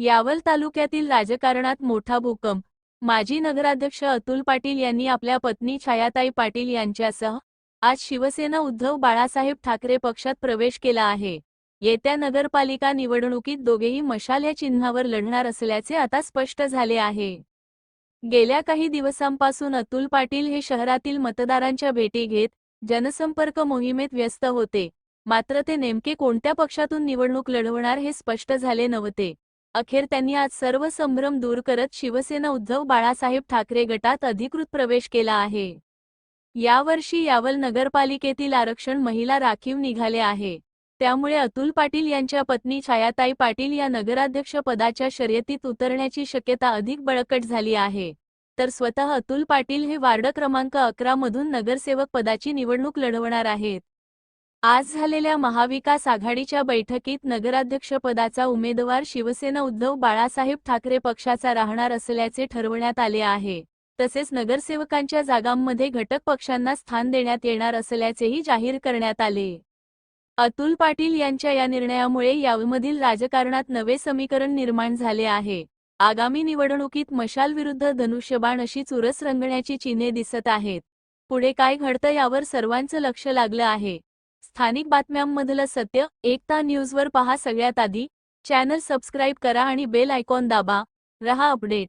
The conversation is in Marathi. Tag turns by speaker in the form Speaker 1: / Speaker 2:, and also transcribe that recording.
Speaker 1: यावल तालुक्यातील राजकारणात मोठा भूकंप. माजी नगराध्यक्ष अतुल पाटील यांनी आपल्या पत्नी छायाताई पाटील यांच्यासह आज शिवसेना उद्धव बाळासाहेब ठाकरे पक्षात प्रवेश केला आहे. येत्या नगरपालिका निवडणुकीत दोघेही मशाल या चिन्हावर लढणार असल्याचे आता स्पष्ट झाले आहे. गेल्या काही दिवसांपासून अतुल पाटील हे शहरातील मतदारांच्या भेटी घेत जनसंपर्क मोहिमेत व्यस्त होते. मात्र ते नेमके कोणत्या पक्षातून निवडणूक लढवणार हे स्पष्ट झाले नव्हते. अखेर त्यांनी आज सर्व संभ्रम दूर करत शिवसेना उद्धव बाळासाहेब ठाकरे गटात अधिकृत प्रवेश केला आहे. यावर्षी यावल नगरपालिकेतील आरक्षण महिला राखीव निघाले आहे. त्यामुळे अतुल पाटील यांच्या पत्नी छायाताई पाटील या नगराध्यक्ष पदाच्या शर्यतीत उतरण्याची शक्यता अधिक बळकट झाली आहे. तर स्वतः अतुल पाटील हे वार्ड क्रमांक अकरा मधून नगरसेवक पदाची निवडणूक लढवणार आहेत. आज झालेल्या महाविकास आघाडीच्या बैठकीत नगराध्यक्षपदाचा उमेदवार शिवसेना उद्धव बाळासाहेब ठाकरे पक्षाचा राहणार असल्याचे ठरवण्यात आले आहे. तसेच नगरसेवकांच्या जागांमध्ये घटक पक्षांना स्थान देण्यात येणार असल्याचेही जाहीर करण्यात आले. अतुल पाटील यांच्या या निर्णयामुळे यामधील राजकारणात नवे समीकरण निर्माण झाले आहे. आगामी निवडणुकीत मशाल विरुद्ध धनुष्यबाण अशी चुरस रंगण्याची चिन्हे दिसत आहेत. पुढे काय घडतं यावर सर्वांचं लक्ष लागलं आहे. स्थानिक बातम्यांमधलं सत्य एकता न्यूजवर पहा सगळ्यात आधी. चॅनल सबस्क्राईब करा आणि बेल आयकॉन दाबा. रहा अपडेट.